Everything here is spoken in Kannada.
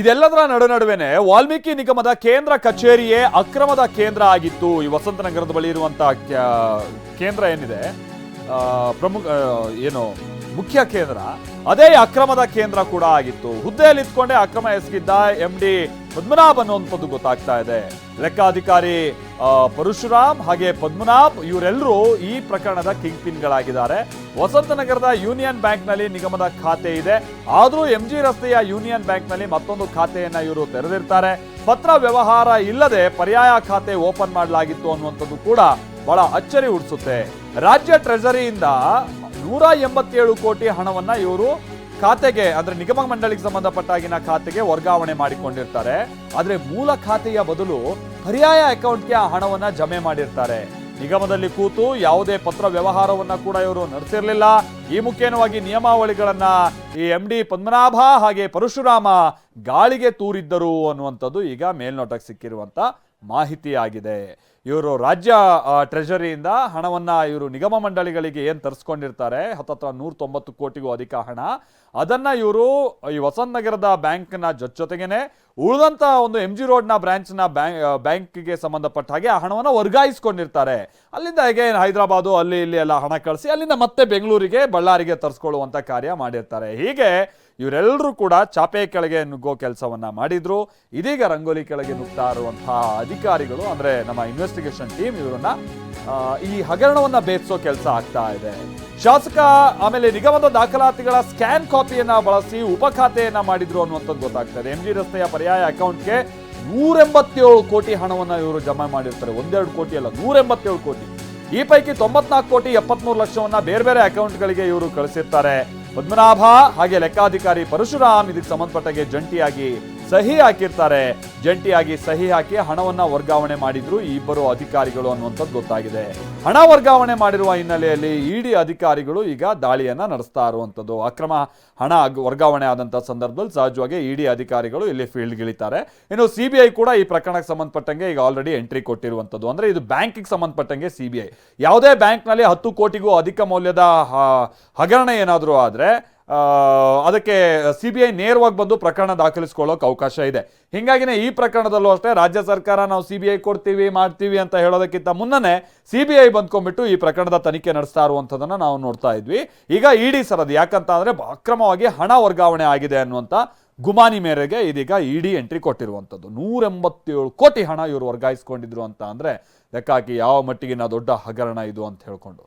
ಇದೆಲ್ಲದರ ನಡು ನಡುವೆನೆ ವಾಲ್ಮೀಕಿ ನಿಗಮದ ಕೇಂದ್ರ ಕಚೇರಿಯೇ ಅಕ್ರಮದ ಕೇಂದ್ರ ಆಗಿತ್ತು. ಈ ವಸಂತನಗರದ ಬಳಿ ಇರುವಂತಹ ಕೇಂದ್ರ ಏನಿದೆ? ಪ್ರಮುಖ ಏನು, ಮುಖ್ಯ ಕೇಂದ್ರ. ಅದೇ ಅಕ್ರಮದ ಕೇಂದ್ರ ಕೂಡ ಆಗಿತ್ತು. ಹುದ್ದೆಯಲ್ಲಿ ಇದ್ಕೊಂಡೇ ಅಕ್ರಮ ಎಸಗಿದ್ದ ಎಂ ಡಿ ಪದ್ಮನಾಭ್ ಅನ್ನುವಂಥದ್ದು ಗೊತ್ತಾಗ್ತಾ ಇದೆ. ಲೆಕ್ಕಾಧಿಕಾರಿ ಪರಶುರಾಮ್ ಹಾಗೆ ಪದ್ಮನಾಭ್ ಇವರೆಲ್ಲರೂ ಈ ಪ್ರಕರಣದ ಕಿಂಗ್ ಪಿನ್ಗಳಾಗಿದ್ದಾರೆ ವಸಂತನಗರದ ಯೂನಿಯನ್ ಬ್ಯಾಂಕ್ನಲ್ಲಿ ನಿಗಮದ ಖಾತೆ ಇದೆ. ಆದರೂ ಎಂ ಜಿ ರಸ್ತೆಯ ಯೂನಿಯನ್ ಬ್ಯಾಂಕ್ನಲ್ಲಿ ಮತ್ತೊಂದು ಖಾತೆಯನ್ನು ಇವರು ತೆರೆದಿರ್ತಾರೆ. ಪತ್ರ ವ್ಯವಹಾರ ಇಲ್ಲದೆ ಪರ್ಯಾಯ ಖಾತೆ ಓಪನ್ ಮಾಡಲಾಗಿತ್ತು ಅನ್ನುವಂಥದ್ದು ಕೂಡ ಬಹಳ ಅಚ್ಚರಿ ಹುಟ್ಟಿಸುತ್ತೆ ರಾಜ್ಯ ಟ್ರೆಜರಿಯಿಂದ ನೂರ ಎಂಬತ್ತೇಳು ಕೋಟಿ ಹಣವನ್ನ ಇವರು ಖಾತೆಗೆ, ಅಂದ್ರೆ ನಿಗಮ ಮಂಡಳಿಗೆ ಸಂಬಂಧಪಟ್ಟಾಗಿನ ಖಾತೆಗೆ ವರ್ಗಾವಣೆ ಮಾಡಿಕೊಂಡಿರ್ತಾರೆ. ಆದ್ರೆ ಮೂಲ ಖಾತೆಯ ಬದಲು ಪರ್ಯಾಯ ಅಕೌಂಟ್ಗೆ ಆ ಹಣವನ್ನ ಜಮೆ ಮಾಡಿರ್ತಾರೆ. ನಿಗಮದಲ್ಲಿ ಕೂತು ಯಾವುದೇ ಪತ್ರ ವ್ಯವಹಾರವನ್ನ ಕೂಡ ಇವರು ನಡೆಸಿರ್ಲಿಲ್ಲ. ಈ ಮುಖ್ಯವಾಗಿ ನಿಯಮಾವಳಿಗಳನ್ನ ಈ ಎಂ ಡಿ ಪದ್ಮನಾಭ ಹಾಗೆ ಪರಶುರಾಮ ಗಾಳಿಗೆ ತೂರಿದ್ದರು ಅನ್ನುವಂಥದ್ದು ಈಗ ಮೇಲ್ನೋಟಕ್ಕೆ ಸಿಕ್ಕಿರುವಂತ ಮಾಹಿತಿಯಾಗಿದೆ. ಇವರು ರಾಜ್ಯ ಟ್ರೆಜರಿಯಿಂದ ಹಣವನ್ನ ಇವರು ನಿಗಮ ಮಂಡಳಿಗಳಿಗೆ ಏನು ತರಿಸ್ಕೊಂಡಿರ್ತಾರೆ? ಹತ್ತತ್ರ ನೂರ ತೊಂಬತ್ತು ಕೋಟಿಗೂ ಅಧಿಕ ಹಣ. ಅದನ್ನ ಇವರು, ಈ ವಸಂತ ನಗರದ ಬ್ಯಾಂಕ್ನ ಜೊತೆಗೇನೆ ಉಳಿದಂತ ಒಂದು ಎಂ ಜಿ ರೋಡ್ನ ಬ್ರ್ಯಾಂಚ್ನ ಬ್ಯಾಂಕ್ ಬ್ಯಾಂಕ್ಗೆ ಸಂಬಂಧಪಟ್ಟ ಹಾಗೆ ಆ ಹಣವನ್ನು ವರ್ಗಾಯಿಸ್ಕೊಂಡಿರ್ತಾರೆ. ಅಲ್ಲಿಂದ ಹೇಗೆ ಹೈದರಾಬಾದು, ಅಲ್ಲಿ ಇಲ್ಲಿ ಎಲ್ಲ ಹಣ ಕಳಿಸಿ ಅಲ್ಲಿಂದ ಮತ್ತೆ ಬೆಂಗಳೂರಿಗೆ, ಬಳ್ಳಾರಿಗೆ ತರಿಸ್ಕೊಳ್ಳುವಂಥ ಕಾರ್ಯ ಮಾಡಿರ್ತಾರೆ. ಹೀಗೆ ಇವರೆಲ್ಲರೂ ಕೂಡ ಚಾಪೆ ಕೆಳಗೆ ನುಗ್ಗೋ ಕೆಲಸವನ್ನ ಮಾಡಿದ್ರು. ಇದೀಗ ರಂಗೋಲಿ ಕೆಳಗೆ ನುಗ್ತಾ ಇರುವಂತಹ ಅಧಿಕಾರಿಗಳು, ಅಂದ್ರೆ ನಮ್ಮ ಇನ್ವೆಸ್ಟಿಗೇಷನ್ ಟೀಮ್ ಇವರನ್ನ ಈ ಹಗರಣವನ್ನ ಭೇದಿಸೋ ಕೆಲಸ ಆಗ್ತಾ ಇದೆ. ಶಾಸಕ, ಆಮೇಲೆ ನಿಗಮದ ದಾಖಲಾತಿಗಳ ಸ್ಕ್ಯಾನ್ ಕಾಪಿಯನ್ನ ಬಳಸಿ ಉಪಖಾತೆಯನ್ನ ಮಾಡಿದ್ರು ಅನ್ನುವಂಥದ್ದು ಗೊತ್ತಾಗ್ತಾ ಇದೆ ಎಂ ಜಿ ರಸ್ತೆಯ ಪರ್ಯಾಯ ಅಕೌಂಟ್ಗೆ ನೂರೆಂಬತ್ತೇಳು ಕೋಟಿ ಹಣವನ್ನ ಇವರು ಜಮಾ ಮಾಡಿರ್ತಾರೆ. ಒಂದೆರಡು ಕೋಟಿ ಅಲ್ಲ, ನೂರೆಂಬತ್ತೇಳು ಕೋಟಿ. ಈ ಪೈಕಿ ತೊಂಬತ್ನಾಲ್ಕು ಕೋಟಿ ಎಪ್ಪತ್ಮೂರು ಲಕ್ಷವನ್ನ ಬೇರೆ ಬೇರೆ ಅಕೌಂಟ್ಗಳಿಗೆ ಇವರು ಕಳಿಸಿರ್ತಾರೆ. ಪದ್ಮನಾಭ ಹಾಗೆ ಲೆಕ್ಕಾಧಿಕಾರಿ ಪರಶುರಾಮ್ ಇದಕ್ಕೆ ಸಂಬಂಧಪಟ್ಟಗೆ ಜಂಟಿಯಾಗಿ ಸಹಿ ಹಾಕಿರ್ತಾರೆ. ಜಂಟಿಯಾಗಿ ಸಹಿ ಹಾಕಿ ಹಣವನ್ನ ವರ್ಗಾವಣೆ ಮಾಡಿದ್ರು ಈ ಇಬ್ಬರು ಅಧಿಕಾರಿಗಳು ಅನ್ನುವಂಥದ್ದು ಗೊತ್ತಾಗಿದೆ. ಹಣ ವರ್ಗಾವಣೆ ಮಾಡಿರುವ ಹಿನ್ನೆಲೆಯಲ್ಲಿ ಇಡಿ ಅಧಿಕಾರಿಗಳು ಈಗ ದಾಳಿಯನ್ನ ನಡೆಸ್ತಾ ಇರುವಂಥದ್ದು. ಅಕ್ರಮ ಹಣ ವರ್ಗಾವಣೆ ಆದಂತ ಸಂದರ್ಭದಲ್ಲಿ ಸಹಜವಾಗಿ ಇಡಿ ಅಧಿಕಾರಿಗಳು ಇಲ್ಲಿ ಫೀಲ್ಡ್ ಇಳಿತಾರೆ ಇನ್ನು ಸಿಬಿಐ ಕೂಡ ಈ ಪ್ರಕರಣಕ್ಕೆ ಸಂಬಂಧಪಟ್ಟಂಗೆ ಈಗ ಆಲ್ರೆಡಿ ಎಂಟ್ರಿ ಕೊಟ್ಟಿರುವಂಥದ್ದು. ಅಂದ್ರೆ ಇದು ಬ್ಯಾಂಕಿಗೆ ಸಂಬಂಧಪಟ್ಟಂಗೆ ಸಿಬಿಐ ಯಾವುದೇ ಬ್ಯಾಂಕ್ನಲ್ಲಿ ಹತ್ತು ಕೋಟಿಗೂ ಅಧಿಕ ಮೌಲ್ಯದ ಹಗರಣ ಏನಾದರೂ ಆದ್ರೆ ಅದಕ್ಕೆ ಸಿ ಬಿ ಐ ನೇರವಾಗಿ ಬಂದು ಪ್ರಕರಣ ದಾಖಲಿಸ್ಕೊಳ್ಳೋಕೆ ಅವಕಾಶ ಇದೆ. ಹೀಗಾಗಿನೇ ಈ ಪ್ರಕರಣದಲ್ಲೂ ಅಷ್ಟೇ ರಾಜ್ಯ ಸರ್ಕಾರ ನಾವು ಸಿ ಬಿ ಐ ಕೊಡ್ತೀವಿ, ಮಾಡ್ತೀವಿ ಅಂತ ಹೇಳೋದಕ್ಕಿಂತ ಮುನ್ನನೇ ಸಿ ಬಿ ಐ ಬಂದ್ಕೊಂಡ್ಬಿಟ್ಟು ಈ ಪ್ರಕರಣದ ತನಿಖೆ ನಡೆಸ್ತಾ ಇರುವಂಥದ್ದನ್ನು ನಾವು ನೋಡ್ತಾ ಇದ್ವಿ. ಈಗ ಇಡಿ ಸರದಿ ಯಾಕಂತ ಅಂದರೆ ಅಕ್ರಮವಾಗಿ ಹಣ ವರ್ಗಾವಣೆ ಆಗಿದೆ ಅನ್ನುವಂಥ ಗುಮಾನಿ ಮೇರೆಗೆ ಇದೀಗ ಇಡಿ ಎಂಟ್ರಿ ಕೊಟ್ಟಿರುವಂಥದ್ದು. ನೂರ ಎಂಬತ್ತೇಳು ಕೋಟಿ ಹಣ ಇವರು ವರ್ಗಾಯಿಸ್ಕೊಂಡಿದ್ರು ಅಂತ ಅಂದರೆ ಲೆಕ್ಕ ಹಾಕಿ ಯಾವ ಮಟ್ಟಿಗಿನ ದೊಡ್ಡ ಹಗರಣ ಇದು ಅಂತ ಹೇಳ್ಕೊಂಡು.